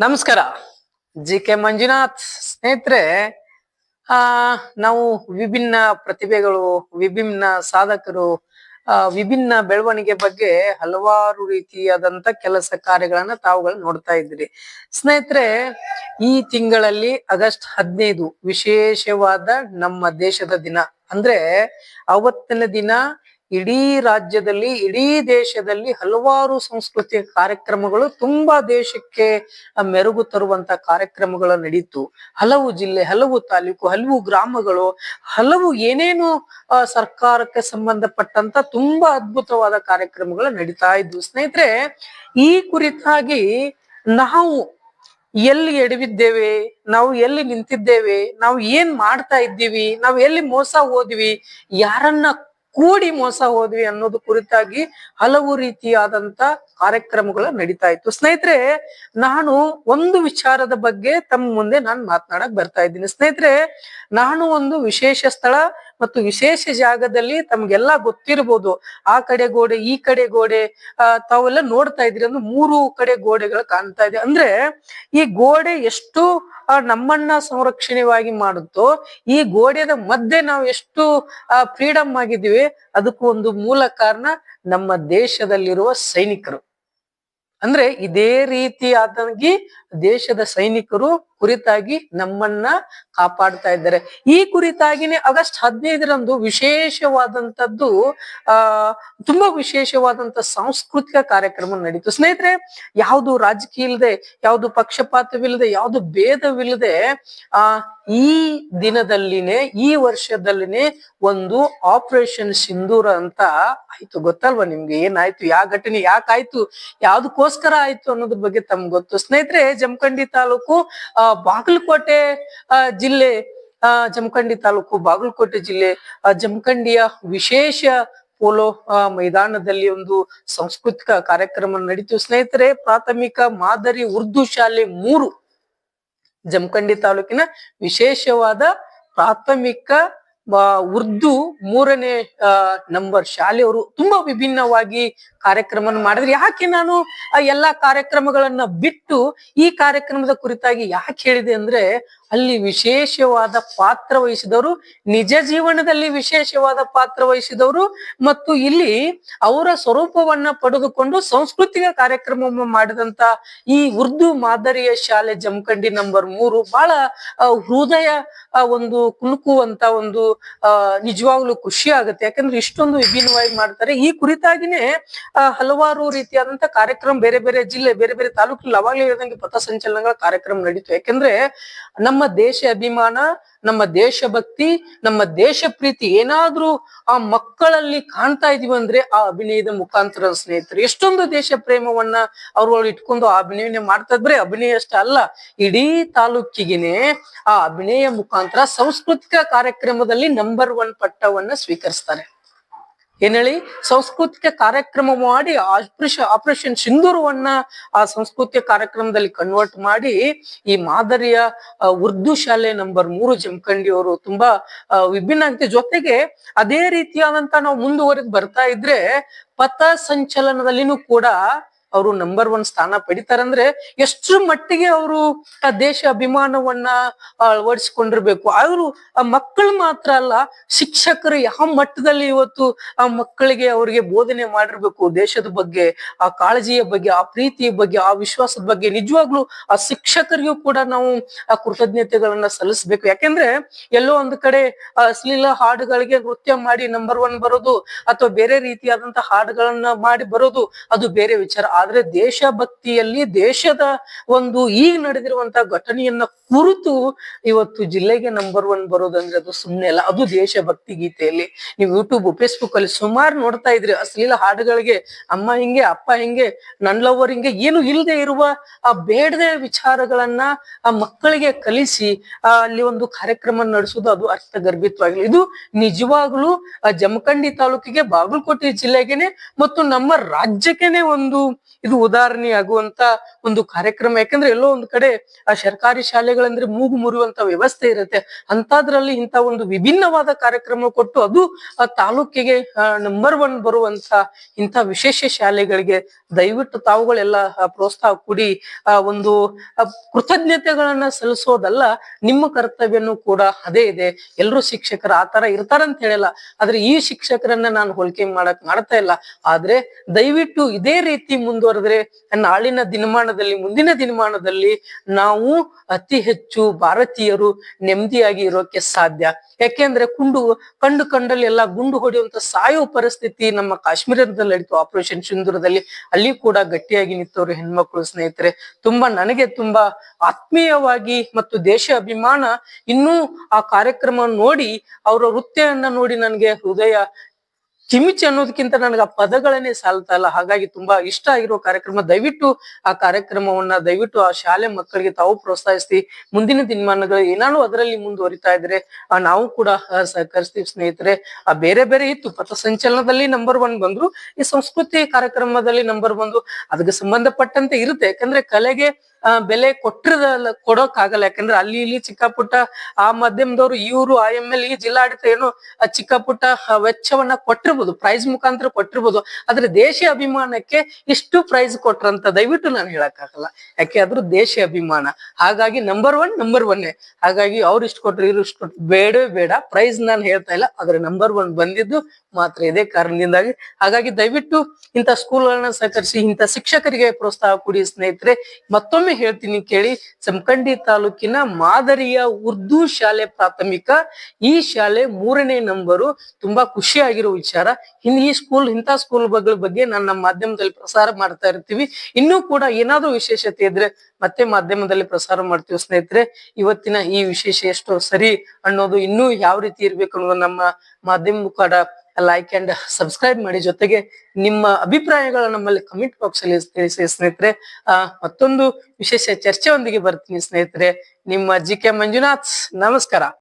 ನಮಸ್ಕಾರ. G K Manjunath ಸ್ನೇಹಿತರೆ, ಆ, ನಾವು ವಿಭಿನ್ನ ಪ್ರತಿಭೆಗಳು, ವಿಭಿನ್ನ ಸಾಧಕರು ವಿಭಿನ್ನ ಬೆಳವಣಿಗೆ ಬಗ್ಗೆ ಹಲವಾರು ರೀತಿಯಾದಂತ ಕೆಲಸ ಕಾರ್ಯಗಳನ್ನ ತಾವುಗಳು ನೋಡ್ತಾ ಇದ್ರಿ ಸ್ನೇಹಿತರೆ, ಈ ತಿಂಗಳಲ್ಲಿ ಆಗಸ್ಟ್ ಹದಿನೈದು ವಿಶೇಷವಾದ ನಮ್ಮ ದೇಶದ ದಿನ. ಅಂದ್ರೆ, ಅವತ್ತಿನ ದಿನ ಇಡೀ ರಾಜ್ಯದಲ್ಲಿ, ಇಡೀ ದೇಶದಲ್ಲಿ ಹಲವಾರು ಸಂಸ್ಕೃತಿಯ ಕಾರ್ಯಕ್ರಮಗಳು ತುಂಬಾ ದೇಶಕ್ಕೆ ಮೆರುಗು ತರುವಂತ ಕಾರ್ಯಕ್ರಮಗಳು ನಡೀತು. ಹಲವು ಜಿಲ್ಲೆ, ಹಲವು ತಾಲೂಕು, ಹಲವು ಗ್ರಾಮಗಳು, ಹಲವು ಏನೇನು ಸರ್ಕಾರಕ್ಕೆ ಸಂಬಂಧಪಟ್ಟಂತ ತುಂಬಾ ಅದ್ಭುತವಾದ ಕಾರ್ಯಕ್ರಮಗಳು ನಡೀತಾ ಇದ್ವು. ಸ್ನೇಹಿತರೆ, ಈ ಕುರಿತಾಗಿ ನಾವು ಎಲ್ಲಿ ಎಡವಿದ್ದೇವೆ, ನಾವು ಎಲ್ಲಿ ನಿಂತಿದ್ದೇವೆ, ನಾವು ಏನ್ ಮಾಡ್ತಾ ಇದ್ದೀವಿ, ನಾವು ಎಲ್ಲಿ ಮೋಸ ಹೋದ್ವಿ, ಯಾರನ್ನ ಕೂಡಿ ಮೋಸ ಹೋದ್ವಿ ಅನ್ನೋದು ಕುರಿತಾಗಿ ಹಲವು ರೀತಿಯಾದಂತ ಕಾರ್ಯಕ್ರಮಗಳು ನಡೀತಾ ಇತ್ತು. ಸ್ನೇಹಿತರೆ, ನಾನು ಒಂದು ವಿಚಾರದ ಬಗ್ಗೆ ತಮ್ಮ ಮುಂದೆ ನಾನು ಮಾತನಾಡಕ್ ಬರ್ತಾ ಇದ್ದೀನಿ. ಸ್ನೇಹಿತರೆ, ನಾನು ಒಂದು ವಿಶೇಷ ಸ್ಥಳ ಮತ್ತು ವಿಶೇಷ ಜಾಗದಲ್ಲಿ ತಮ್ಗೆಲ್ಲ ಗೊತ್ತಿರ್ಬೋದು, ಆ ಕಡೆ ಗೋಡೆ, ಈ ಕಡೆ ಗೋಡೆ ತಾವೆಲ್ಲ ನೋಡ್ತಾ ಇದ್ರಿ ಅಂದ್ರೆ ಮೂರು ಕಡೆ ಗೋಡೆಗಳು ಕಾಣ್ತಾ ಇದೆ. ಅಂದ್ರೆ ಈ ಗೋಡೆ ಎಷ್ಟು ನಮ್ಮನ್ನ ಸಂರಕ್ಷಣೆವಾಗಿ ಮಾಡುತ್ತೋ, ಈ ಗೋಡೆದ ಮಧ್ಯೆ ನಾವು ಎಷ್ಟು ಫ್ರೀಡಮ್ ಆಗಿದ್ದೀವಿ, ಅದಕ್ಕೂ ಒಂದು ಮೂಲ ಕಾರಣ ನಮ್ಮ ದೇಶದಲ್ಲಿರುವ ಸೈನಿಕರು. ಅಂದ್ರೆ ಇದೇ ರೀತಿಯಾದಾಗಿ ದೇಶದ ಸೈನಿಕರು ಕುರಿತಾಗಿ ನಮ್ಮನ್ನ ಕಾಪಾಡ್ತಾ ಇದ್ದಾರೆ. ಈ ಕುರಿತಾಗಿನೇ ಆಗಸ್ಟ್ ಹದಿನೈದರಂದು ವಿಶೇಷವಾದಂತದ್ದು ಆ, ತುಂಬಾ ವಿಶೇಷವಾದಂತ ಸಾಂಸ್ಕೃತಿಕ ಕಾರ್ಯಕ್ರಮ ನಡೀತು. ಸ್ನೇಹಿತರೆ, ಯಾವುದು ರಾಜಕೀಯ ಇಲ್ಲದೆ ಯಾವುದು ಪಕ್ಷಪಾತವಿಲ್ಲದೆ, ಯಾವುದು ಭೇದವಿಲ್ಲದೆ, ಆ, ಈ ದಿನದಲ್ಲಿನೇ, ಈ ವರ್ಷದಲ್ಲಿನೇ ಒಂದು ಆಪರೇಷನ್ ಸಿಂಧೂರ ಅಂತ ಆಯ್ತು. ಗೊತ್ತಲ್ವಾ ನಿಮ್ಗೆ? ಏನಾಯ್ತು? ಯಾವ ಘಟನೆ ಯಾಕಾಯ್ತು? ಯಾವ್ದಕ್ಕೋಸ್ಕರ ಆಯ್ತು ಅನ್ನೋದ್ರ ಬಗ್ಗೆ ತಮ್ಗೆ ಗೊತ್ತು. ಸ್ನೇಹಿತರೆ, ಜಮಖಂಡಿ ತಾಲೂಕು ಬಾಗಲಕೋಟೆ ಜಿಲ್ಲೆ, ಆ, ಜಮಖಂಡಿ ತಾಲೂಕು ಬಾಗಲಕೋಟೆ ಜಿಲ್ಲೆ ಜಮಖಂಡಿಯ ವಿಶೇಷ ಪೋಲೋ ಮೈದಾನದಲ್ಲಿ ಒಂದು ಸಾಂಸ್ಕೃತಿಕ ಕಾರ್ಯಕ್ರಮ ನಡೀತು. ಸ್ನೇಹಿತರೆ, ಪ್ರಾಥಮಿಕ ಮಾದರಿ ಉರ್ದು ಶಾಲೆ ಮೂರು ಜಮಖಂಡಿ ತಾಲೂಕಿನ ವಿಶೇಷವಾದ ಪ್ರಾಥಮಿಕ ಉರ್ದು ಮೂರನೇ ನಂಬರ್ ಶಾಲೆಯವರು ತುಂಬಾ ವಿಭಿನ್ನವಾಗಿ ಕಾರ್ಯಕ್ರಮ ಮಾಡಿದ್ರೆ. ಯಾಕೆ ನಾನು ಎಲ್ಲಾ ಕಾರ್ಯಕ್ರಮಗಳನ್ನ ಬಿಟ್ಟು ಈ ಕಾರ್ಯಕ್ರಮದ ಕುರಿತಾಗಿ ಯಾಕೆ ಹೇಳಿದೆ ಅಂದ್ರೆ ಅಲ್ಲಿ ವಿಶೇಷವಾದ ಪಾತ್ರ ವಹಿಸಿದವರು, ನಿಜ ಜೀವನದಲ್ಲಿ ವಿಶೇಷವಾದ ಪಾತ್ರ ವಹಿಸಿದವರು ಮತ್ತು ಇಲ್ಲಿ ಅವರ ಸ್ವರೂಪವನ್ನ ಪಡೆದುಕೊಂಡು ಸಾಂಸ್ಕೃತಿಕ ಕಾರ್ಯಕ್ರಮ ಮಾಡಿದಂತ ಈ ಉರ್ದು ಮಾದರಿಯ ಶಾಲೆ ಜಮಖಂಡಿ ನಂಬರ್ ಮೂರು ಬಹಳ ಹೃದಯ ಒಂದು ಕುಲುಕುವಂತ ಒಂದು ನಿಜವಾಗ್ಲೂ ಖುಷಿ ಆಗುತ್ತೆ. ಯಾಕಂದ್ರೆ ಇಷ್ಟೊಂದು ವಿಭಿನ್ನವಾಗಿ ಮಾಡ್ತಾರೆ. ಈ ಕುರಿತಾಗಿನೇ ಹಲವಾರು ರೀತಿಯಾದಂತ ಕಾರ್ಯಕ್ರಮ ಬೇರೆ ಬೇರೆ ಜಿಲ್ಲೆ, ಬೇರೆ ಬೇರೆ ತಾಲೂಕಲ್ಲಿ ಅವಾಗಲೇ ಇರದಂಗೆ ಪಥಸಂಚಲನಗಳ ಕಾರ್ಯಕ್ರಮ ನಡೀತು. ಯಾಕಂದ್ರೆ ನಮ್ಮ ದೇಶ ಅಭಿಮಾನ, ನಮ್ಮ ದೇಶಭಕ್ತಿ ನಮ್ಮ ದೇಶ ಪ್ರೀತಿ ಏನಾದ್ರೂ ಆ ಮಕ್ಕಳಲ್ಲಿ ಕಾಣ್ತಾ ಇದೀವಿ ಅಂದ್ರೆ ಆ ಅಭಿನಯದ ಮುಖಾಂತರ ಸ್ನೇಹಿತರು, ಎಷ್ಟೊಂದು ದೇಶ ಪ್ರೇಮವನ್ನ ಅವ್ರುಗಳು ಇಟ್ಕೊಂಡು ಆ ಅಭಿನಯನೇ ಮಾಡ್ತಾ ಇದ್ರೆ ಅಭಿನಯ ಅಷ್ಟೇ ಅಲ್ಲ, ಇಡೀ ತಾಲೂಕಿಗೆನೆ ಆ ಅಭಿನಯ ಮುಖಾಂತರ ಸಾಂಸ್ಕೃತಿಕ ಕಾರ್ಯಕ್ರಮದಲ್ಲಿ ನಂಬರ್ ಒನ್ ಪಟ್ಟವನ್ನ ಸ್ವೀಕರಿಸ್ತಾರೆ. ಏನ್ ಹೇಳಿ? ಸಾಂಸ್ಕೃತಿಕ ಕಾರ್ಯಕ್ರಮ ಮಾಡಿ ಆಪರೇಷನ್ ಆಪರೇಷನ್ ಸಿಂಧೂರವನ್ನ ಆ ಸಾಂಸ್ಕೃತಿಕ ಕಾರ್ಯಕ್ರಮದಲ್ಲಿ ಕನ್ವರ್ಟ್ ಮಾಡಿ ಈ ಮಾದರಿಯ ಉರ್ದು ಶಾಲೆ ನಂಬರ್ ಮೂರು ಜಮಖಂಡಿ ಅವರು ತುಂಬಾ ವಿಭಿನ್ನ ಆಗುತ್ತೆ ಜೊತೆಗೆ ಅದೇ ರೀತಿಯಾದಂತ ನಾವು ಮುಂದುವರೆದು ಬರ್ತಾ ಇದ್ರೆ ಪಥ ಸಂಚಲನದಲ್ಲಿನೂ ಕೂಡ ಅವರು ನಂಬರ್ ಒನ್ ಸ್ಥಾನ ಪಡಿತಾರಂದ್ರೆ ಎಷ್ಟು ಮಟ್ಟಿಗೆ ಅವರು ಆ ದೇಶ ಅಭಿಮಾನವನ್ನ ಅಳವಡಿಸಿಕೊಂಡಿರ್ಬೇಕು. ಅವರು ಆ ಮಕ್ಕಳು ಮಾತ್ರ ಅಲ್ಲ, ಶಿಕ್ಷಕರು ಯಾವ ಮಟ್ಟದಲ್ಲಿ ಇವತ್ತು ಆ ಮಕ್ಕಳಿಗೆ ಅವರಿಗೆ ಬೋಧನೆ ಮಾಡಿರ್ಬೇಕು? ದೇಶದ ಬಗ್ಗೆ, ಆ ಕಾಳಜಿಯ ಬಗ್ಗೆ, ಆ ಪ್ರೀತಿಯ ಬಗ್ಗೆ, ಆ ವಿಶ್ವಾಸದ ಬಗ್ಗೆ ನಿಜವಾಗ್ಲೂ ಆ ಶಿಕ್ಷಕರಿಗೂ ಕೂಡ ನಾವು ಆ ಕೃತಜ್ಞತೆಗಳನ್ನ ಸಲ್ಲಿಸ್ಬೇಕು. ಯಾಕೆಂದ್ರೆ ಎಲ್ಲೋ ಒಂದು ಕಡೆ ಅಶ್ಲೀಲ ಹಾಡುಗಳಿಗೆ ನೃತ್ಯ ಮಾಡಿ ನಂಬರ್ ಒನ್ ಬರೋದು ಅಥವಾ ಬೇರೆ ರೀತಿಯಾದಂತಹ ಹಾಡುಗಳನ್ನ ಮಾಡಿ ಬರೋದು ಅದು ಬೇರೆ ವಿಚಾರ. ಆದ್ರೆ ದೇಶಭಕ್ತಿಯಲ್ಲಿ ದೇಶದ ಒಂದು ಈಗ ನಡೆದಿರುವಂತ ಘಟನೆಯನ್ನ ಕುರಿತು ಇವತ್ತು ಜಿಲ್ಲೆಗೆ ನಂಬರ್ ಒನ್ ಬರೋದಂದ್ರೆ ಅದು ಸುಮ್ಮನೆ ಅಲ್ಲ, ಅದು ದೇಶಭಕ್ತಿ ಗೀತೆಯಲ್ಲಿ. ನೀವು ಯೂಟ್ಯೂಬ್ ಫೇಸ್ಬುಕ್ ಅಲ್ಲಿ ಸುಮಾರು ನೋಡ್ತಾ ಇದ್ರಿ ಅಶ್ಲೀಲ ಹಾಡುಗಳಿಗೆ ಅಮ್ಮ ಹಿಂಗೆ, ಅಪ್ಪ ಹಿಂಗೆ ನನ್ ಲವರ್ ಹಿಂಗೆ ಏನು ಇಲ್ಲದೆ ಇರುವ ಆ ಬೇಡದೆ ವಿಚಾರಗಳನ್ನ ಆ ಮಕ್ಕಳಿಗೆ ಕಲಿಸಿ ಅಲ್ಲಿ ಒಂದು ಕಾರ್ಯಕ್ರಮ ನಡೆಸೋದು ಅದು ಅರ್ಥಗರ್ಭಿತವಾಗಿಲ್ಲ. ಇದು ನಿಜವಾಗ್ಲೂ ಜಮಖಂಡಿ ತಾಲೂಕಿಗೆ ಬಾಗಲಕೋಟೆ ಜಿಲ್ಲೆಗೆನೆ ಮತ್ತು ನಮ್ಮ ರಾಜ್ಯಕ್ಕೆನೆ ಒಂದು ಇದು ಉದಾಹರಣೆ ಆಗುವಂತ ಒಂದು ಕಾರ್ಯಕ್ರಮ. ಯಾಕಂದ್ರೆ ಎಲ್ಲೋ ಒಂದು ಕಡೆ ಆ ಸರ್ಕಾರಿ ಶಾಲೆಗಳಂದ್ರೆ ಮೂಗು ಮುರಿಯುವಂತ ವ್ಯವಸ್ಥೆ ಇರುತ್ತೆ. ಅಂತದ್ರಲ್ಲಿ ಇಂತ ಒಂದು ವಿಭಿನ್ನವಾದ ಕಾರ್ಯಕ್ರಮ ಕೊಟ್ಟು ಅದು ಆ ತಾಲೂಕಿಗೆ ನಂಬರ್ ಒನ್ ಬರುವಂತ ಇಂತ ವಿಶೇಷ ಶಾಲೆಗಳಿಗೆ ದಯವಿಟ್ಟು ತಾವುಗಳೆಲ್ಲ ಪ್ರೋತ್ಸಾಹ ಕೊಡಿ. ಆ, ಒಂದು ಕೃತಜ್ಞತೆಗಳನ್ನ ಸಲ್ಲಿಸೋದಲ್ಲ, ನಿಮ್ಮ ಕರ್ತವ್ಯನೂ ಕೂಡ ಅದೇ ಇದೆ. ಎಲ್ಲರೂ ಶಿಕ್ಷಕರು ಆ ತರ ಇರ್ತಾರಂತ ಹೇಳಲ್ಲ. ಆದ್ರೆ ಈ ಶಿಕ್ಷಕರನ್ನ ನಾನು ಹೋಲಿಕೆ ಮಾಡಕ್ ಮಾಡ್ತಾ ಇಲ್ಲ. ಆದ್ರೆ ದಯವಿಟ್ಟು ಇದೇ ರೀತಿ ಮುಂದುವರೆದ್ರೆ ನಾಳಿನ ದಿನಮಾನದಲ್ಲಿ, ಮುಂದಿನ ದಿನಮಾನದಲ್ಲಿ ನಾವು ಅತಿ ಹೆಚ್ಚು ಭಾರತೀಯರು ನೆಮ್ಮದಿಯಾಗಿ ಇರೋಕೆ ಸಾಧ್ಯ. ಯಾಕೆಂದ್ರೆ ಕುಂಡು, ಕಂಡು ಕಂಡಲ್ಲಿ ಎಲ್ಲ ಗುಂಡು ಹೊಡೆಯುವಂತ ಸಾಯೋ ಪರಿಸ್ಥಿತಿ ನಮ್ಮ ಕಾಶ್ಮೀರದಲ್ಲಿ ನಡೀತು. ಆಪರೇಷನ್ ಸಿಂಧೂರದಲ್ಲಿ ಅಲ್ಲಿ ಕೂಡ ಗಟ್ಟಿಯಾಗಿ ನಿಂತವರು ಹೆಣ್ಮಕ್ಳು ಸ್ನೇಹಿತರೆ. ತುಂಬಾ ನನಗೆ ತುಂಬಾ ಆತ್ಮೀಯವಾಗಿ ಮತ್ತು ದೇಶ ಅಭಿಮಾನ ಇನ್ನೂ ಆ ಕಾರ್ಯಕ್ರಮ ನೋಡಿ, ಅವರ ವೃತ್ತಿಯನ್ನ ನೋಡಿ ನನಗೆ ಹೃದಯ ಕಿಮಿಚಿ ಅನ್ನೋದಕ್ಕಿಂತ ನನಗೆ ಆ ಪದಗಳನ್ನೇ ಸಾಲ್ತಾ ಇಲ್ಲ. ಹಾಗಾಗಿ ತುಂಬಾ ಇಷ್ಟ ಆಗಿರೋ ಕಾರ್ಯಕ್ರಮ, ದಯವಿಟ್ಟು ಆ ಕಾರ್ಯಕ್ರಮವನ್ನ, ದಯವಿಟ್ಟು ಆ ಶಾಲೆ ಮಕ್ಕಳಿಗೆ ತಾವು ಪ್ರೋತ್ಸಾಹಿಸಿ ಮುಂದಿನ ದಿನಮಾನಗಳು ಏನಾದ್ರು ಅದರಲ್ಲಿ ಮುಂದುವರಿತಾ ಇದ್ರೆ, ಆ ನಾವು ಕೂಡ ಸಹಕರಿಸ್ತೀವಿ ಸ್ನೇಹಿತರೆ. ಆ ಬೇರೆ ಬೇರೆ ಇತ್ತು ಪಥಸಂಚಲನದಲ್ಲಿ ನಂಬರ್ ಒನ್ ಬಂದ್ರು, ಈ ಸಂಸ್ಕೃತಿ ಕಾರ್ಯಕ್ರಮದಲ್ಲಿ ನಂಬರ್ ಬಂದು ಅದಕ್ಕೆ ಸಂಬಂಧಪಟ್ಟಂತೆ ಇರುತ್ತೆ. ಯಾಕಂದ್ರೆ ಕಲೆಗೆ ಬೆಲೆ ಕೊಟ್ಟಿರದ ಕೊಡೋಕ್ಕಾಗಲ್ಲ. ಯಾಕಂದ್ರೆ ಅಲ್ಲಿ ಇಲ್ಲಿ ಚಿಕ್ಕ ಪುಟ್ಟ ಆ ಮಾಧ್ಯಮದವರು ಇವರು, ಆ ಎಂ ಎಲ್ ಈ ಜಿಲ್ಲಾಡಳಿತ ಏನು ಚಿಕ್ಕ ಪುಟ್ಟ ವೆಚ್ಚವನ್ನ ಕೊಟ್ಟಿರ್ಬೋದು ಪ್ರೈಸ್ ಮುಖಾಂತರ ಕೊಟ್ಟಿರ್ಬೋದು. ಆದ್ರೆ ದೇಶೀಯ ಅಭಿಮಾನಕ್ಕೆ ಇಷ್ಟು ಪ್ರೈಸ್ ಕೊಟ್ರಂತ ದಯವಿಟ್ಟು ನಾನು ಹೇಳಕ್ಕಾಗಲ್ಲ. ಯಾಕೆ? ಅದ್ರ ದೇಶ ಅಭಿಮಾನ. ಹಾಗಾಗಿ ನಂಬರ್ ಒನ್ ನಂಬರ್ ಒನ್ನೇ ಹಾಗಾಗಿ ಅವ್ರು ಇಷ್ಟು ಕೊಟ್ರು, ಇವ್ರು ಇಷ್ಟು ಕೊಟ್ರು. ಬೇಡವೇ ಬೇಡ. ಪ್ರೈಸ್ ನಾನು ಹೇಳ್ತಾ ಇಲ್ಲ. ಆದ್ರೆ ನಂಬರ್ ಒನ್ ಬಂದಿದ್ದು ಮಾತ್ರ ಇದೇ ಕಾರಣದಿಂದಾಗಿ. ಹಾಗಾಗಿ ದಯವಿಟ್ಟು ಇಂಥ ಸ್ಕೂಲ್ಗಳನ್ನ ಸಹಕರಿಸಿ, ಇಂಥ ಶಿಕ್ಷಕರಿಗೆ ಪ್ರೋತ್ಸಾಹ ಕೊಡಿ ಸ್ನೇಹಿತರೆ. ಮತ್ತೊಮ್ಮೆ ಹೇಳ್ತೀನಿ ಕೇಳಿ ಸಮಕಂಡಿ ತಾಲೂಕಿನ ಮಾದರಿಯ ಉರ್ದು ಶಾಲೆ ಪ್ರಾಥಮಿಕ, ಈ ಶಾಲೆ ಮೂರನೇ ನಂಬರು ತುಂಬಾ ಖುಷಿಯಾಗಿರೋ ವಿಚಾರ. ಇನ್ನು ಈ ಸ್ಕೂಲ್ ಇಂಥ ಸ್ಕೂಲ್ ಬಗ್ಗೆ ನಾನು ನಮ್ಮ ಮಾಧ್ಯಮದಲ್ಲಿ ಪ್ರಸಾರ ಮಾಡ್ತಾ ಇರ್ತೀವಿ. ಇನ್ನೂ ಕೂಡ ಏನಾದ್ರೂ ವಿಶೇಷತೆ ಇದ್ರೆ ಮತ್ತೆ ಮಾಧ್ಯಮದಲ್ಲಿ ಪ್ರಸಾರ ಮಾಡ್ತೀವಿ ಸ್ನೇಹಿತರೆ. ಇವತ್ತಿನ ಈ ವಿಶೇಷ ಎಷ್ಟೋ ಸರಿ ಅನ್ನೋದು ಇನ್ನೂ ಯಾವ ರೀತಿ ಇರ್ಬೇಕು ಅನ್ನೋದು ನಮ್ಮ ಮಾಧ್ಯಮ ಮುಖಾಡ ಲೈಕ್ ಅಂಡ್ ಸಬ್ಸ್ಕ್ರೈಬ್ ಮಾಡಿ ಜೊತೆಗೆ ನಿಮ್ಮ ಅಭಿಪ್ರಾಯಗಳು ನಮ್ಮಲ್ಲಿ ಕಮೆಂಟ್ ಬಾಕ್ಸ್ ಅಲ್ಲಿ ತಿಳಿಸಿ ಸ್ನೇಹಿತರೆ. ಮತ್ತೊಂದು ವಿಶೇಷ ಚರ್ಚೆಯೊಂದಿಗೆ ಬರ್ತೀನಿ ಸ್ನೇಹಿತರೆ. ನಿಮ್ಮ ಜಿ ಕೆ ಮಂಜುನಾಥ್, ನಮಸ್ಕಾರ.